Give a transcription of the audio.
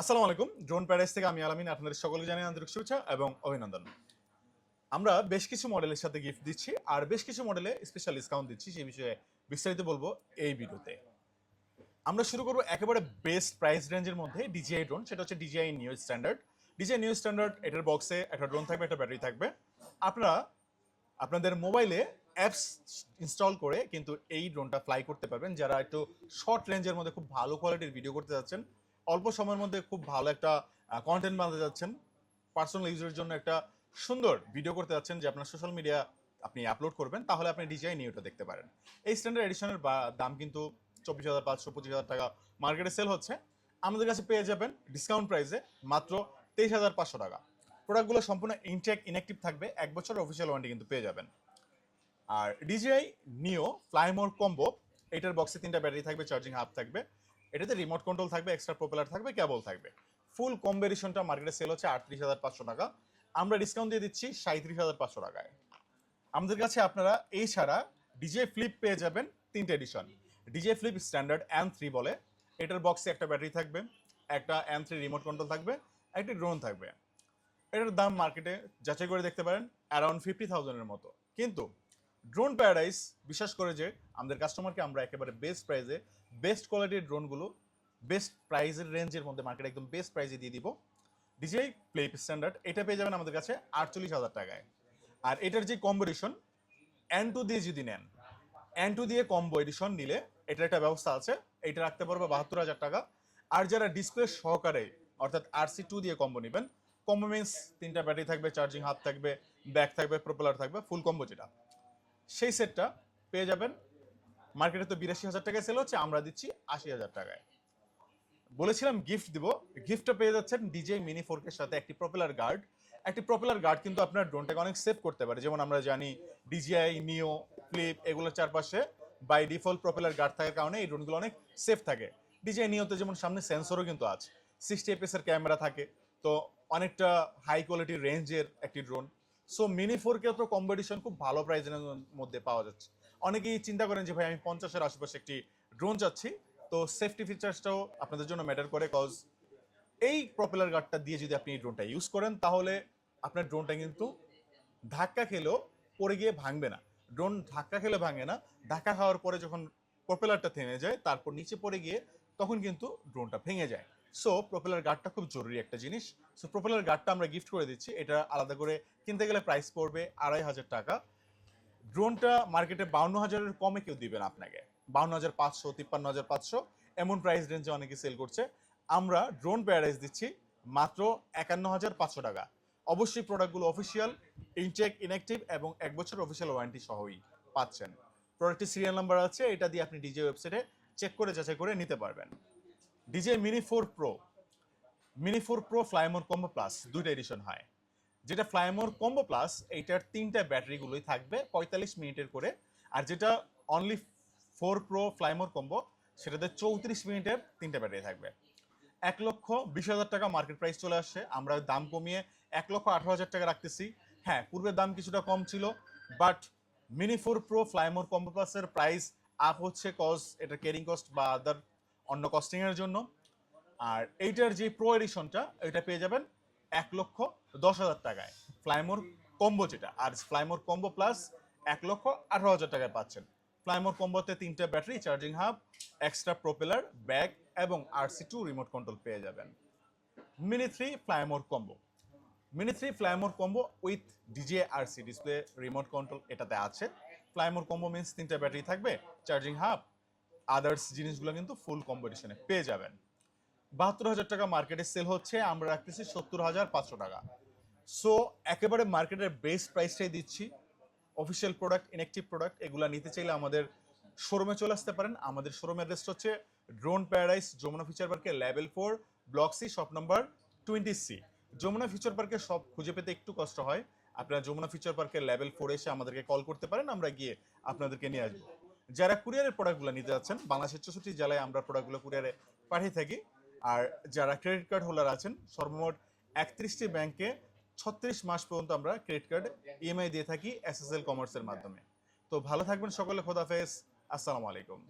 আসসালামু আলাইকুম। Drone paradise থেকে আমি আলামিন, আপনাদের সকলকে জানাই আন্তরিক শুভেচ্ছা এবং অভিনন্দন। আমরা বেশ কিছু মডেলের সাথে গিফট দিচ্ছি আর বেশ কিছু মডেলে স্পেশাল ডিসকাউন্ট দিচ্ছি, সেই বিষয়ে বিস্তারিত বলব এই ভিডিওতে। আমরা শুরু করব একেবারে বেস্ট প্রাইস রেঞ্জের মধ্যে ডিজিআই ড্রোন সেটা হচ্ছে DJI new standard DJI new standard এটার বক্সে একটা ড্রোন থাকবে, একটা ব্যাটারি থাকবে। আপনারা আপনাদের মোবাইলে অ্যাপস ইনস্টল করে কিন্তু এই ড্রোনটা ফ্লাই করতে পারবেন। যারা একটু শর্ট রেঞ্জের মধ্যে খুব ভালো কোয়ালিটির ভিডিও করতে যাচ্ছেন অল্প সময়ের মধ্যে খুব ভালো একটা কন্টেন্ট বানাতে যাচ্ছেন। পার্সোনাল ইউজের জন্য একটা সুন্দর ভিডিও করতে যাচ্ছেন যে আপনার সোশ্যাল মিডিয়া আপনি আপলোড করবেন, তাহলে আপনি ডিজাইন নিউটা দেখতে পারেন। এই স্ট্যান্ডার্ড এডিশনের দাম কিন্তু চব্বিশ হাজার, পাঁচশো, পঁচিশ হাজার টাকা মার্কেটে সেল হচ্ছে। আমাদের কাছে পেয়ে যাবেন ডিসকাউন্ট প্রাইসে মাত্র তেইশ হাজার, পাঁচশো টাকা। প্রোডাক্টগুলো সম্পূর্ণ ইনটেক ইনঅ্যাক্টিভ থাকবে। এক বছর অফিসিয়াল ওয়ারেন্টি কিন্তু পেয়ে যাবেন। আর DJI Neo fly more combo এটার বক্সে তিনটা ব্যাটারি থাকবে চার্জিং হাব থাকবে। এটাতে রিমোট কন্ট্রোল থাকবে এক্সট্রা প্রপেলার থাকবে কেবল থাকবে। ফুল কম্বিনেশনটা মার্কেটে সেল হচ্ছে আটত্রিশ হাজার পাঁচশো টাকা। আমরা ডিসকাউন্ট দিয়ে দিচ্ছি সাঁত্রিশ হাজার পাঁচশো টাকায়। আমাদের কাছে আপনারা এই ছাড়া ডিজে ফ্লিপ পেয়ে যাবেন তিনটে edition DJ flip standard N three বলে। এটার বক্সে একটা ব্যাটারি থাকবে, একটা এন থ্রি রিমোট কন্ট্রোল থাকবে, একটি ড্রোন থাকবে। এটার দাম মার্কেটে যাচাই করে দেখতে পারেন অ্যারাউন্ড ফিফটি থাউজেন্ডের মতো। কিন্তু ড্রোন প্যারাডাইস বিশ্বাস করে যে আমাদের কাস্টমারকে আমরা একেবারে বেস্ট প্রাইসে বেস্ট কোয়ালিটির ড্রোনগুলো বেস্ট প্রাইসের রেঞ্জের মধ্যে মার্কেটে একদম বেস্ট প্রাইসে দিয়ে দিব। ডিজিআই প্লে স্ট্যান্ডার্ড এটা পেয়ে যাবেন আমাদের কাছে আটচল্লিশ হাজার টাকায়। আর এটার যে কম্বিনেশন এন টু দিয়ে যদি নেন এন টু দিয়ে কম্বো এডিশন নিলে এটার একটা ব্যবস্থা আছে, এটা রাখতে পারবে বাহাত্তর হাজার টাকা। আর যারা ডিসপ্লে সহকারে, অর্থাৎ আর সি টু দিয়ে কম্বো নেবেন কম্বো মিন্স তিনটা ব্যাটারি থাকবে চার্জিং হাত থাকবে ব্যাক থাকবে প্রপেলার থাকবে ফুল কম্বো যেটা। সেই সেটটা পেয়ে যাবেন মার্কেটে তো বিরাশি হাজার টাকায় সেল হচ্ছে, আমরা দিচ্ছি আশি হাজার টাকায়। বলেছিলাম গিফট দিব গিফটটা পেয়ে যাচ্ছেন ডিজে মিনি ফোরকের সাথে একটি প্রপেলার গার্ড একটি প্রপেলার গার্ড কিন্তু আপনার ড্রোনটাকে অনেক সেভ করতে পারে। যেমন আমরা জানি ডিজিআই নিও ফ্লিপ এগুলোর চারপাশে বাই ডিফল্ট প্রপেলার গার্ড থাকার কারণে এই ড্রোনগুলো অনেক সেফ থাকে। ডিজিআই নিওতে যেমন সামনে সেন্সরও কিন্তু আছে। সিক্সটি এর ক্যামেরা থাকে। তো অনেকটা হাই কোয়ালিটির রেঞ্জের একটি ড্রোন সো মিনি ফোর কে তো কম্পিটিশন খুব ভালো প্রাইজের মধ্যে পাওয়া যাচ্ছে। অনেকেই চিন্তা করেন যে, ভাই, আমি পঞ্চাশের আশেপাশে একটি ড্রোন চাচ্ছি। তো সেফটি ফিচার্সটাও আপনাদের জন্য ম্যাটার করে কজ এই প্রপেলার গার্ডটা দিয়ে যদি আপনি এই ড্রোনটা ইউজ করেন, তাহলে আপনার ড্রোনটা কিন্তু ধাক্কা খেলেও পড়ে গিয়ে ভাঙবে না। ড্রোন ধাক্কা খেলে ভাঙে না। ধাক্কা খাওয়ার পরে যখন প্রপেলারটা থেমে যায়, তারপর নিচে পড়ে গিয়ে তখন কিন্তু ড্রোনটা ভেঙে যায়। সো প্রপেলার গার্ডটা খুব জরুরি একটা জিনিস। সো প্রপেলার গার্ডটা আমরা গিফট করে দিচ্ছি। এটা আলাদা করে কিনতে গেলে প্রাইস পড়বে আড়াই হাজার টাকা। ড্রোনটা মার্কেটে বাউন্ন হাজারের কমে কেউ দিবেন আপনাকে। বাউন্ন হাজার পাঁচশো, তিপ্পান্ন হাজার পাঁচশো, এমন প্রাইস রেঞ্জে অনেকে সেল করছে। আমরা ড্রোন প্যারাডাইস দিচ্ছি মাত্র একান্ন হাজার পাঁচশো টাকা। অবশ্যই প্রোডাক্টগুলো অফিসিয়াল ইনটেক ইনঅ্যাক্টিভ এবং এক বছর অফিসিয়াল ওয়ারেন্টি সহই পাচ্ছেন। প্রোডাক্টের সিরিয়াল নাম্বার আছে, এটা দিয়ে আপনি ডিজে ওয়েবসাইটে চেক করে যাচাই করে নিতে পারবেন। DJ mini four pro mini four pro fly more combo plus দুইটা এডিশন হয়। যেটা ফ্লাইমোর কম্বো প্লাস এইটার তিনটা ব্যাটারিগুলোই থাকবে পঁয়তাল্লিশ মিনিটের করে। আর যেটা only four pro fly more combo সেটাতে চৌত্রিশ মিনিটের তিনটা ব্যাটারি থাকবে। এক লক্ষ বিশ হাজার টাকা মার্কেট প্রাইস চলে আসছে। আমরা দাম কমিয়ে এক লক্ষ আঠারো হাজার টাকা রাখতেছি। হ্যাঁ পূর্বের দাম কিছুটা কম ছিল but mini four pro fly more combo প্লাসের প্রাইস আপ হচ্ছে কজ এটা ক্যারিং কস্ট বা আদার অন্য কস্টিংয়ের জন্য। আর এইটার যে প্রো এডিশনটা এটা পেয়ে যাবেন এক লক্ষ দশ হাজার টাকায়। ফ্লাইমোর কম্বো যেটা, আর ফ্লাইমোর কম্বো প্লাস এক লক্ষ আঠারো হাজার টাকায় পাচ্ছেন। ফ্লাইমোর কম্বোতে তিনটা battery charging hub extra propeller bag এবং আরসি টু রিমোট কন্ট্রোল পেয়ে যাবেন। Mini three fly more combo mini three fly more combo with DJ RC display remote control এটাতে আছে। ফ্লাইমোর কম্বো মিন্স তিনটা ব্যাটারি থাকবে charging hub others জিনিসগুলো কিন্তু ফুল কম্পিটিশনে পেয়ে যাবেন। বাহাত্তর হাজার টাকা মার্কেটে সেল হচ্ছে, আমরা রাখতেছি সত্তর হাজার পাঁচশো টাকা। সো একেবারে মার্কেটের বেস্ট প্রাইসটাই দিচ্ছি। অফিসিয়াল প্রোডাক্ট ইনএক্টিভ প্রোডাক্ট এগুলো নিতে চাইলে আমাদের শোরুমে চলে আসতে পারেন। আমাদের শোরুমের রেস্ট হচ্ছে ড্রোন প্যারাডাইস যমুনা ফিচার পার্কে level four block C shop number twenty C Jamuna future পার্কে সব খুঁজে পেতে একটু কষ্ট হয়। আপনারা যমুনা ফিচার পার্কের লেভেল ফোরে এসে আমাদেরকে কল করতে পারেন, আমরা গিয়ে আপনাদেরকে নিয়ে আসব। যারা কুরিয়ারের প্রোডাক্টগুলো নিতে যাচ্ছেন, বাংলাদেশের চৌষট্টি জেলায় আমরা প্রোডাক্টগুলো কুরিয়ারে পাঠিয়ে থাকি। আর যারা ক্রেডিট কার্ড হোল্ডার আছেন, সর্বমোট একত্রিশটি ব্যাংকে ছত্রিশ মাস পর্যন্ত আমরা ক্রেডিট কার্ড ইএমআই দিয়ে থাকি এসএসএল কমার্সের মাধ্যমে। তো ভালো থাকবেন সকলে খোদাফেজ আসসালামু আলাইকুম।